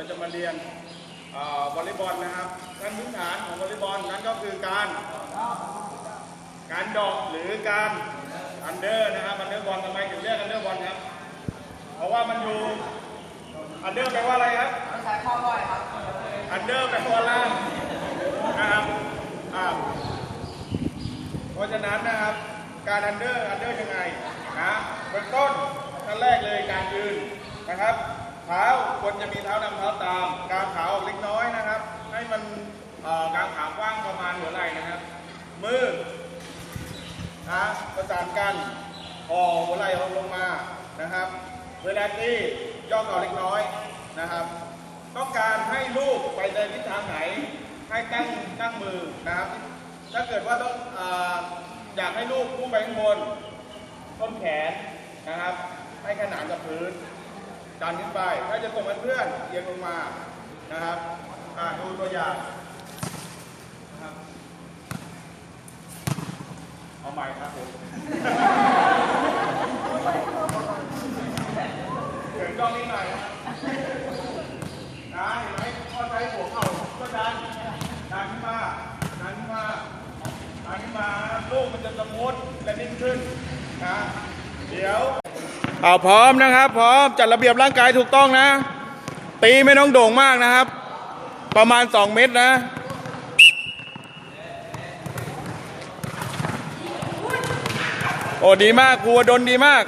เราจะมาเรียนเอ่อวอลเลย์บอลนะครับขั้นพื้นฐานของวอลเลย์บอลนั่นก็คือการ การเดอกหรือการอันเดอร์นะครับอันเดอร์บอลทำไมถึงเรียกอันเดอร์บอลครับ เพราะว่ามันอยู่อันเดอร์แปลว่าอะไรครับใช้ข้อบ่อยครับอันเดอร์แปลว่าล่างนะครับอ่าเพราะฉะนั้นนะครับการอันเดอร์อันเดอร์ยังไงนะเบื้องต้นขั้นแรกเลยการยืนนะครับ เท้าควรจะมีเท้านำเท้าตาม กางขาออกเล็กน้อยนะครับ ให้มันกางขากว้างประมาณหัวไหล่นะครับ มือนะประสานกันห่อหัวไหล่ลงมานะครับ เวลาที่ย่อเข่าเล็กน้อยนะครับ ต้องการให้ลูกไปในทิศทางไหน ให้ตั้งตั้งมือนะครับ ถ้าเกิดว่าต้องออยากให้ลูกพุ่งไปข้างบนต้นแขนนะครับ ให้ขนานกับพื้น ดันขึ้นไป ถ้าจะส่งให้เพื่อนเอียงลงมานะครับอ่าดูตัวอย่างนะครับเอาใหม่ครับผมเสียงกล้องนิดหน่อยนะครับนะเห็นไหมพอใช้หัวเข่าก็ดันดันขึ้นมาดันขึ้นมาดันขึ้นมาลูกมันจะสมูทและนิ่งขึ้นนะเดี๋ยว เอาพร้อมนะครับ พร้อมจัดระเบียบร่างกายถูกต้องนะ ตีไม่ต้องโด่งมากนะครับ ประมาณ 2 เมตรนะโอ้ดีมากครูวดนดีมาก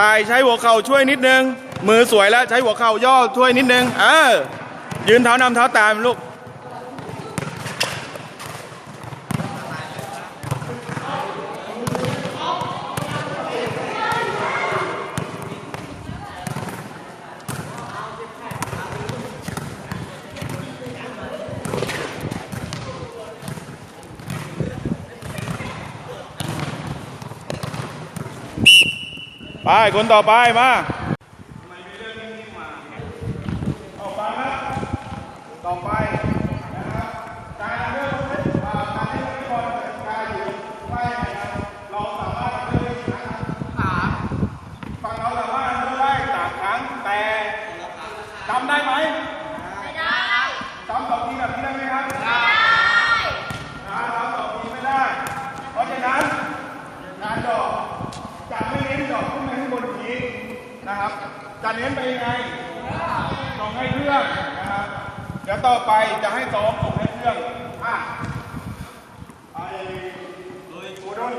ตายใช้หัวเข่าช่วยนิดนึง มือสวยแล้วใช้หัวเข่าย่อช่วยนิดนึง เออ ยืนเท้านำเท้าตามลูก คนต่อไปมาออไปนะต่อไปนะครับการเลือกอ่าการเลือกบอลการอยู่ไปนะครเราสามารถทำได้ครั้งสามฝั่งเราสามารถทำได้สามครั้งแต่จำได้ไหมไม่ได้จำสองทีแบบนี้ได้ไหมครับได้จำสองทีไม่ได้ เพราะฉะนั้นการดอก จะไม่เน้นดอกขึ้นไปข้างบนที นะครับ จะเน้นไปยังไงส่งให้เพื่อนนะครับ เดี๋ยวต่อไปจะให้ซ้อมส่งให้เพื่อนอะไอ้โดยกูดน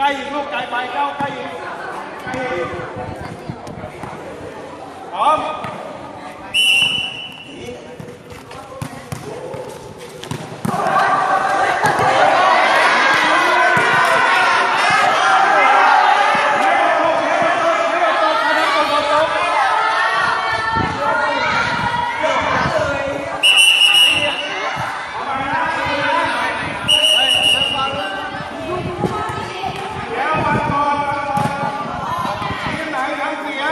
ใกล้อีกไกลไปเข้าใกล้อีกใกล้อีกพร้อม เดี๋ยวมาก่อนมาก่อนทีมไหนทำเสีย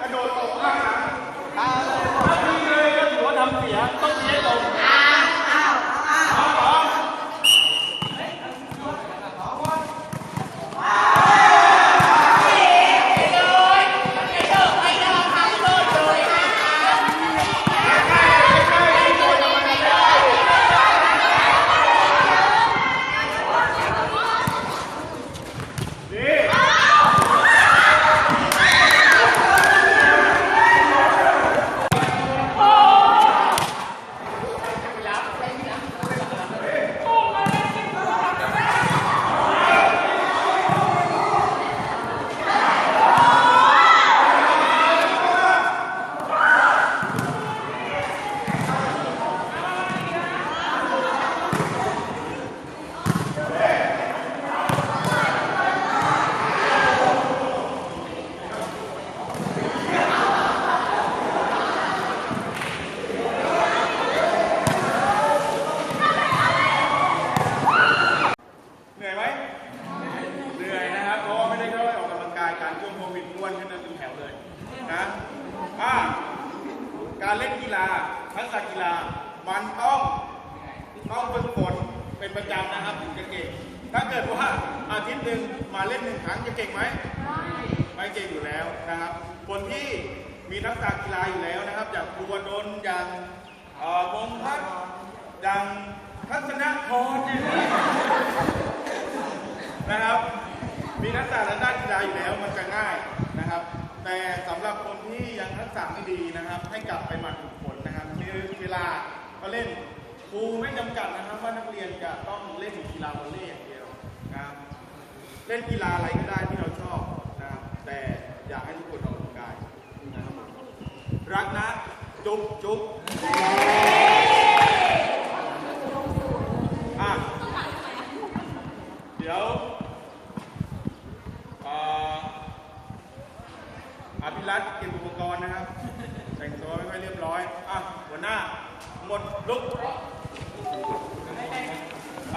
กระโดดตกข้างหลังถ้าทีมเลยก็ถือว่าทำเสียต้องเสียตกพร้อมพร้อมดีเหนื่อยไหมเหนื่อยนะครับ เพราะว่าไม่ได้เข้าไปออกกำลังกายการช่วงโควิดอ้วนขึ้นมาเป็นแถวเลยนะอ่า การเล่นกีฬาทักษะกีฬา มันต้องต้องฝึกฝนเป็นประจำนะครับถึงจะเก่ง ถ้าเกิดว่าอาทิตย์หนึ่งมาเล่นหนึ่งครั้งจะเก่งไหมไม่เก่งอยู่แล้วนะครับ คนที่มีทักษะกีฬาอยู่แล้วนะครับ อย่างครูวดลอย่างเอ่อพงษ์พัฒน์อย่างทัศนพรเนี่ยนะครับ มีทักษะทางด้านกีฬาอยู่แล้วมันจะง่ายนะครับ แต่สำหรับคนที่ยังทักษะไม่ดีนะครับ ให้กลับไปหมาฝึกฝนนะครับคือเวลาก็เล่นครูไม่จำกัดนะครับ ว่านักเรียนจะต้องเล่นกีฬาวอลเลย์อย่างเดียวนะครับเล่นกีฬาอะไรก็ได้ที่เราชอบนะครับแต่อยากให้ทุกคนออกกำลังกายนะครับรักนะจุ๊บจุ๊บอะเดี๋ยวเอ่ออภิรัตน์เก็บอุปกรณ์นะครับ แต่งตัวไม่ค่อยเรียบร้อย อะ หัวหน้า หมดลุก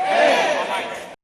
Amen.